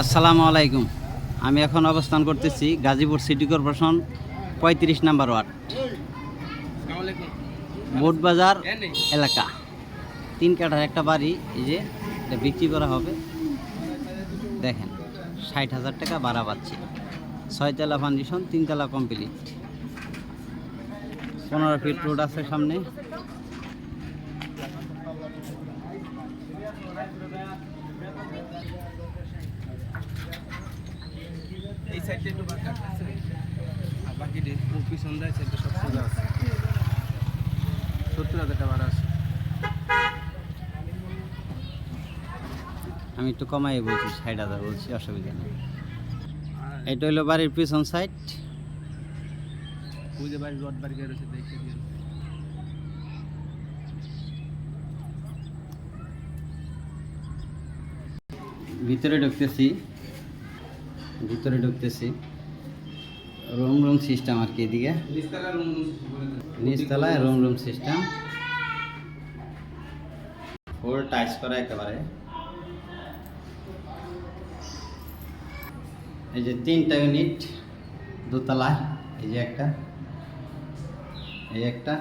আসসালামু আলাইকুম। আমি এখন অবস্থান করতেছি গাজীপুর সিটি কর্পোরেশন পঁয়ত্রিশ নাম্বার ওয়ার্ড। বোটবাজার এলাকা। তিন কাঠার একটা বাড়ি, এই যে এটা বিক্রি করা হবে। দেখেন, ষাট হাজার টাকা ভাড়া পাচ্ছি। ছয়তলা ফাউন্ডেশন তিনতলা কমপ্লিট পনেরো ফিট রোড আছে সামনে। এই সাইডটা একটু বাঁকা আছে? আর বাকি পিছন দেয় সাইডটা সব সোজা আছে। সত্তর হাজার টাকা ভাড়া আছে। আমি একটু কমাই বলছি ষাট হাজার বলছি অসুবিধা নেই। এটা হলো বাড়ির পিছন সাইড ওই যে বাড়ি রড বাড়ি রয়েছে দেখে দিন ভিতরে ঢুকতেছি। ভিতরে ঢুকতেছি। রুম রুম সিস্টেম আর কি এদিকে। নিচতলায় room room system. Full tiles করা একেবারে। এই যে তিনটা ইউনিট দোতলায়, এই যে একটা, এই একটা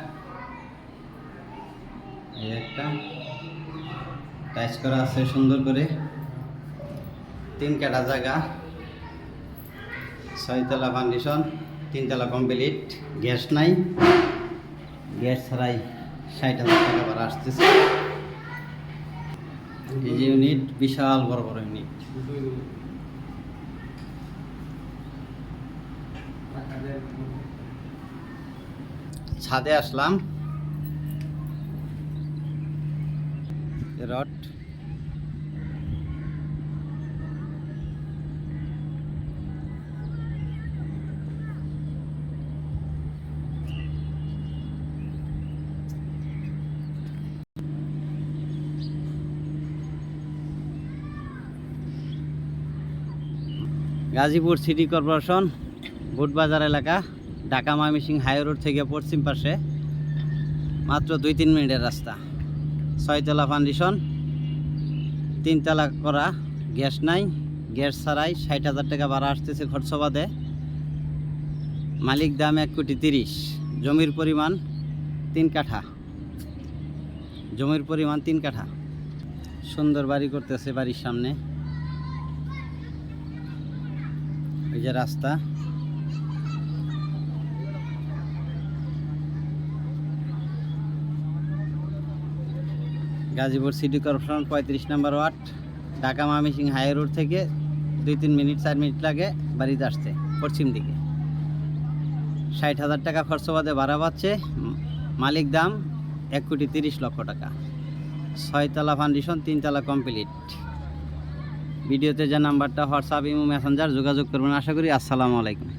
এই একটা। টাইস করা আছে সুন্দর করে। তিন কাটা জায়গা ছয়তলা ফাউন্ডেশন তিনতলা কমপ্লিট গ্যাস নাই। গ্যাস ছাড়াই ষাট হাজার টাকা ভাড়া আসতেছে। এই যে ইউনিট বিশাল বড় বড় ইউনিট ছাদে আসলাম। Rod. Gazipur city corporation, Boardbazar এলাকা, ঢাকা ময়মনসিংহ হাই রোড থেকে পশ্চিম পাশে, মাত্র দুই তিন মিনিটের রাস্তা। ছয়তলা ফাউন্ডেশন তিনতলা করা, গ্যাস নাই, গ্যাস ছাড়াই ষাট হাজার টাকা ভাড়া আসতেছে খরচ বাদে মালিক দাম এক কোটি তিরিশ। জমির পরিমাণ তিন কাঠা। জমির পরিমাণ তিন কাঠা। সুন্দর বাড়ি করতেছে বাড়ির সামনে। এই যে রাস্তা। গাজীপুর সিটি কর্পোরেশন পঁয়ত্রিশ number ward, Dhaka Mymensingh high road থেকে দুই তিন মিনিট, চার মিনিট লাগে বাড়িতে আসতে, পশ্চিম দিকে। ষাট হাজার টাকা খরচ বাদে ভাড়া পাচ্ছে, মালিক দাম এক কোটি তিরিশ লক্ষ টাকা। ছয়তলা ফাউন্ডেশন তিনতলা কমপ্লিট ভিডিওতে যে নাম্বারটা হোয়াটসঅ্যাপ ইমো মেসেঞ্জার যোগাযোগ করবেন। আশা করি আসসালামু আলাইকুম।